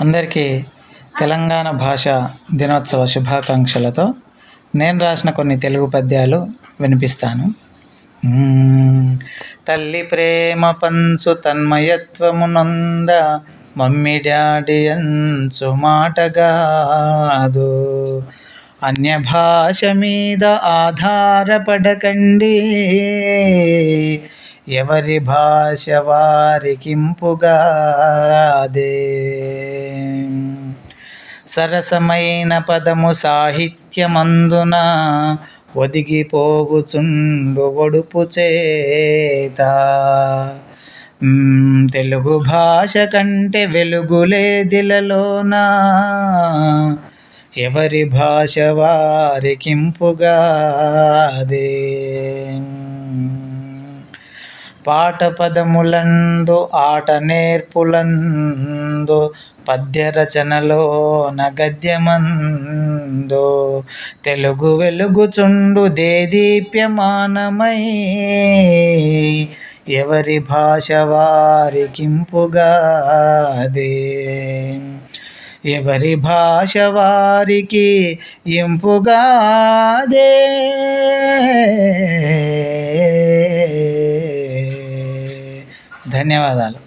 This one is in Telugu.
అందరికీ తెలంగాణ భాష దినోత్సవ శుభాకాంక్షలతో నేను రాసిన కొన్ని తెలుగు పద్యాలు వినిపిస్తాను. తల్లి ప్రేమ పంచు తన్మయత్వమునంద మమ్మీ డాడీ అంచు మాటగాదు అన్య భాష మీద ఆధారపడకండి. ఎవరి భాష వారికింపుగాదే సరసమైన పదము సాహిత్యమందున ఒదిగిపోగుచుండు ఒడుపు చేత. తెలుగు భాష కంటే వెలుగులేదిలలోన ఎవరి భాష వారికింపుగాదే. పాట పదములందు ఆట నేర్పులందు పద్య నగద్యమందు. తెలుగు వెలుగుచుండు దేదీప్యమానమై ఎవరి భాష వారికింపుగాదే. ఎవరి భాష వారికి ఇంపుగాదే. ధన్యవాదాలు.